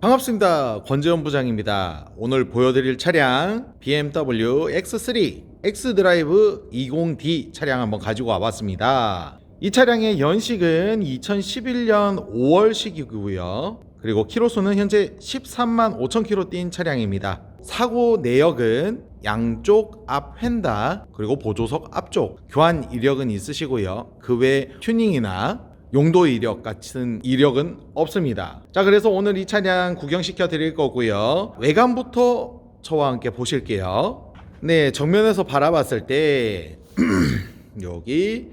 반갑습니다. 권재현 부장입니다. 오늘 보여드릴 차량 BMW X3 X드라이브 20D 차량 한번 가지고 와봤습니다. 이 차량의 연식은 2011년 5월식이고요. 그리고 키로수는 현재 13만 5천 킬로 뛴 차량입니다. 사고 내역은 양쪽 앞 휀다 그리고 보조석 앞쪽 교환 이력은 있으시고요. 그 외 튜닝이나 용도 이력 같은 이력은 없습니다. 자, 그래서 오늘 이 차량 구경시켜 드릴 거고요. 외관부터 저와 함께 보실게요. 네, 정면에서 바라봤을 때 여기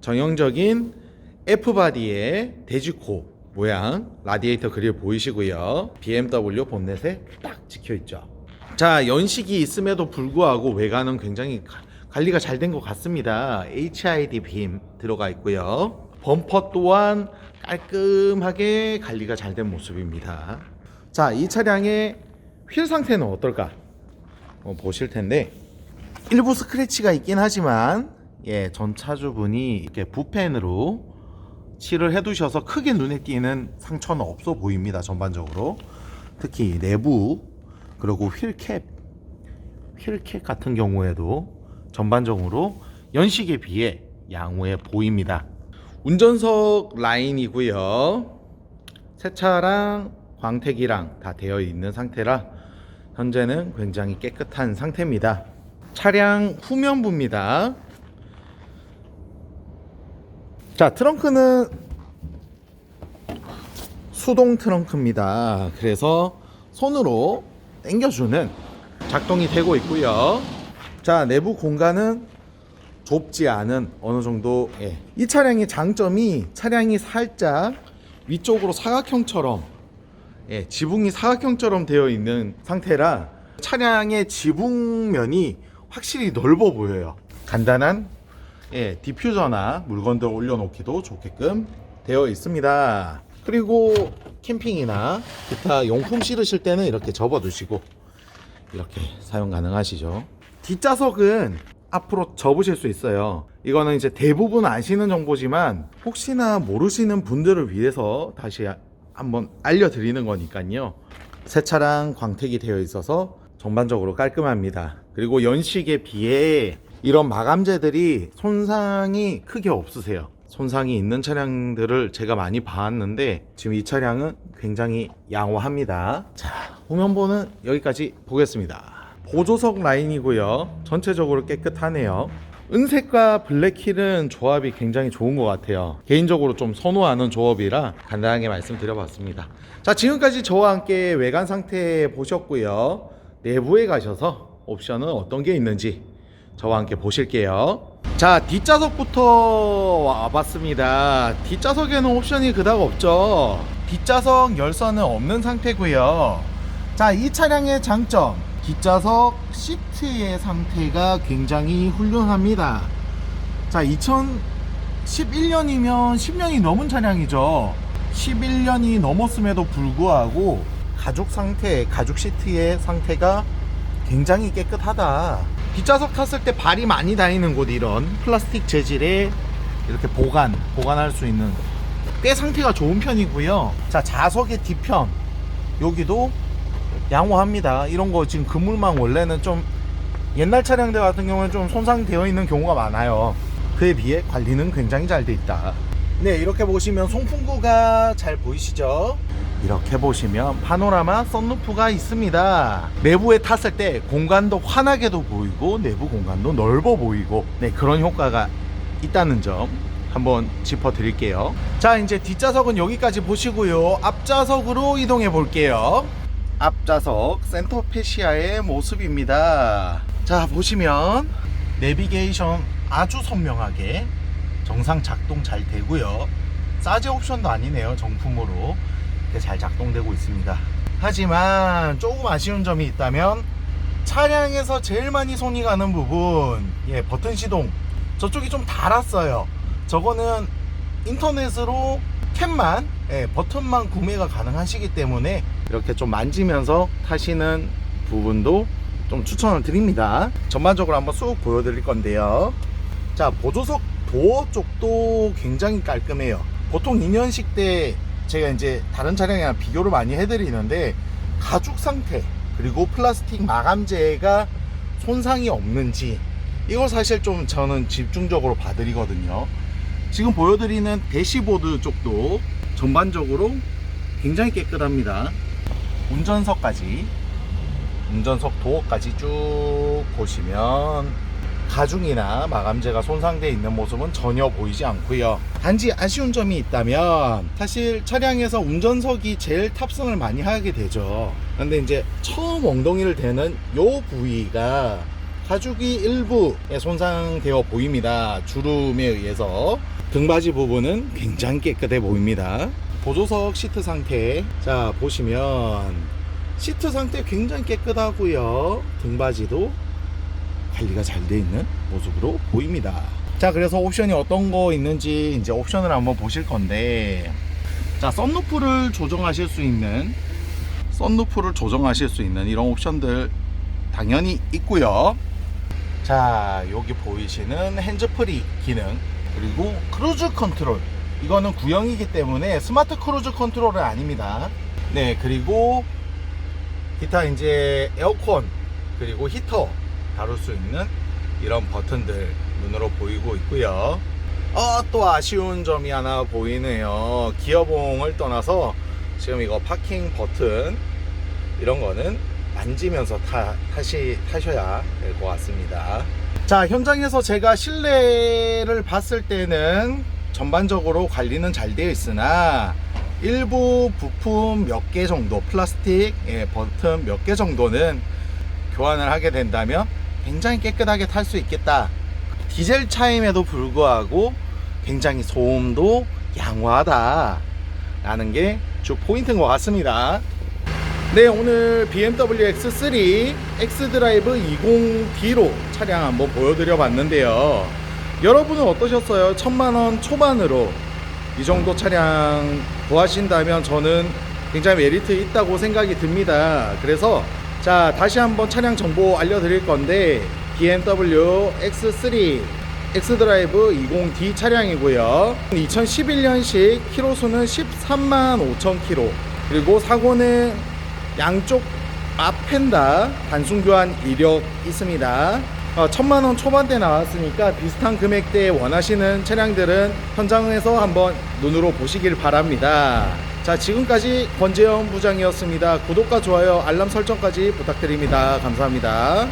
전형적인 F바디의 돼지코 모양 라디에이터 그릴 보이시고요. BMW 본넷에 딱 찍혀 있죠. 자, 연식이 있음에도 불구하고 외관은 굉장히 가- 관리가 잘 된 것 같습니다. HID 빔 들어가 있고요. 범퍼 또한 깔끔하게 관리가 잘 된 모습입니다. 자, 이 차량의 휠 상태는 어떨까? 어, 보실 텐데 일부 스크래치가 있긴 하지만 예, 전 차주분이 이렇게 붓펜으로 칠을 해두셔서 크게 눈에 띄는 상처는 없어 보입니다. 전반적으로 특히 내부 그리고 휠캡 휠캡 같은 경우에도 전반적으로 연식에 비해 양호해 보입니다. 운전석 라인이고요. 세차랑 광택이랑 다 되어 있는 상태라 현재는 굉장히 깨끗한 상태입니다. 차량 후면부입니다. 자, 트렁크는 수동 트렁크입니다. 그래서 손으로 당겨주는 작동이 되고 있고요. 자, 내부 공간은 좁지 않은 어느 정도. 예. 이 차량의 장점이 차량이 살짝 위쪽으로 사각형처럼 예, 지붕이 사각형처럼 되어 있는 상태라 차량의 지붕면이 확실히 넓어 보여요. 간단한 예, 디퓨저나 물건들 올려놓기도 좋게끔 되어 있습니다. 그리고 캠핑이나 기타 용품 실으실 때는 이렇게 접어 두시고 이렇게 사용 가능하시죠. 뒷좌석은 앞으로 접으실 수 있어요. 이거는 이제 대부분 아시는 정보지만 혹시나 모르시는 분들을 위해서 다시 한번 알려드리는 거니까요. 새 차량 광택이 되어 있어서 전반적으로 깔끔합니다. 그리고 연식에 비해 이런 마감재들이 손상이 크게 없으세요. 손상이 있는 차량들을 제가 많이 봤는데 지금 이 차량은 굉장히 양호합니다. 자, 후면부는 여기까지 보겠습니다. 보조석 라인이고요. 전체적으로 깨끗하네요. 은색과 블랙힐은 조합이 굉장히 좋은 것 같아요. 개인적으로 좀 선호하는 조합이라 간단하게 말씀드려봤습니다. 자, 지금까지 저와 함께 외관 상태 보셨고요. 내부에 가셔서 옵션은 어떤 게 있는지 저와 함께 보실게요. 자, 뒷좌석부터 와봤습니다. 뒷좌석에는 옵션이 그닥 없죠. 뒷좌석 열선은 없는 상태고요. 자, 이 차량의 장점. 뒷좌석 시트의 상태가 굉장히 훌륭합니다. 자, 2011년이면 10년이 넘은 차량이죠. 11년이 넘었음에도 불구하고 가죽 상태, 가죽 시트의 상태가 굉장히 깨끗하다. 뒷좌석 탔을 때 발이 많이 다니는 곳 이런 플라스틱 재질의 이렇게 보관, 보관할 수 있는 꽤 상태가 좋은 편이고요. 자, 좌석의 뒤편 여기도 양호합니다. 이런 거 지금 그물망 원래는 좀 옛날 차량들 같은 경우는 좀 손상되어 있는 경우가 많아요. 그에 비해 관리는 굉장히 잘 돼 있다. 네, 이렇게 보시면 송풍구가 잘 보이시죠? 이렇게 보시면 파노라마 썬루프가 있습니다. 내부에 탔을 때 공간도 환하게도 보이고 내부 공간도 넓어 보이고 네, 그런 효과가 있다는 점 한번 짚어 드릴게요. 자, 이제 뒷좌석은 여기까지 보시고요. 앞좌석으로 이동해 볼게요. 앞좌석 센터 페시아의 모습입니다. 자, 보시면 내비게이션 아주 선명하게 정상 작동 잘 되고요. 사제 옵션도 아니네요. 정품으로 잘 작동되고 있습니다. 하지만 조금 아쉬운 점이 있다면 차량에서 제일 많이 손이 가는 부분, 예, 버튼 시동. 저쪽이 좀 달았어요. 저거는 인터넷으로 캔만, 예, 버튼만 구매가 가능하시기 때문에 이렇게 좀 만지면서 타시는 부분도 좀 추천을 드립니다. 전반적으로 한번 쑥 보여드릴 건데요. 자, 보조석 도어 쪽도 굉장히 깔끔해요. 보통 2년식 때 제가 이제 다른 차량이랑 비교를 많이 해드리는데 가죽 상태 그리고 플라스틱 마감재가 손상이 없는지 이걸 사실 좀 저는 집중적으로 봐드리거든요. 지금 보여드리는 대시보드 쪽도 전반적으로 굉장히 깨끗합니다. 운전석까지 운전석 도어까지 쭉 보시면 가중이나 마감재가 손상되어 있는 모습은 전혀 보이지 않고요. 단지 아쉬운 점이 있다면 사실 차량에서 운전석이 제일 탑승을 많이 하게 되죠. 근데 이제 처음 엉덩이를 대는 요 부위가 가죽이 일부 손상되어 보입니다. 주름에 의해서 등받이 부분은 굉장히 깨끗해 보입니다. 보조석 시트 상태 자 보시면 시트 상태 굉장히 깨끗하고요. 등받이도 관리가 잘 돼 있는 모습으로 보입니다. 자, 그래서 옵션이 어떤 거 있는지 이제 옵션을 한번 보실 건데, 자, 썬루프를 조정하실 수 있는, 썬루프를 조정하실 수 있는 이런 옵션들 당연히 있고요. 자, 여기 보이시는 핸즈프리 기능, 그리고 크루즈 컨트롤. 이거는 구형이기 때문에 스마트 크루즈 컨트롤은 아닙니다. 네, 그리고 기타 이제 에어컨, 그리고 히터, 다룰 수 있는 이런 버튼들 눈으로 보이고 있고요. 어, 또 아쉬운 점이 하나 보이네요. 기어봉을 떠나서 지금 이거 파킹 버튼 이런 거는 만지면서 타, 타시, 타셔야 될 것 같습니다. 자, 현장에서 제가 실내를 봤을 때는 전반적으로 관리는 잘 되어 있으나 일부 부품 몇 개 정도 플라스틱 예, 버튼 몇 개 정도는 교환을 하게 된다면 굉장히 깨끗하게 탈 수 있겠다. 디젤 차임에도 불구하고 굉장히 소음도 양호하다. 라는 게 주 포인트인 것 같습니다. 네, 오늘 BMW X3 X드라이브 20D로 차량 한번 보여드려 봤는데요. 여러분은 어떠셨어요? 천만원 초반으로 이 정도 차량 구하신다면 저는 굉장히 메리트 있다고 생각이 듭니다. 그래서 자 다시 한번 차량 정보 알려드릴 건데 BMW X3 X드라이브 20D 차량이고요 2011년식 키로수는 13만 5천 키로 그리고 사고는 양쪽 앞펜다 단순 교환 이력 있습니다 어, 천만 원 초반대 나왔으니까 비슷한 금액대에 원하시는 차량들은 현장에서 한번 눈으로 보시길 바랍니다. 자 지금까지 권재현 부장이었습니다. 구독과 좋아요 알람 설정까지 부탁드립니다. 감사합니다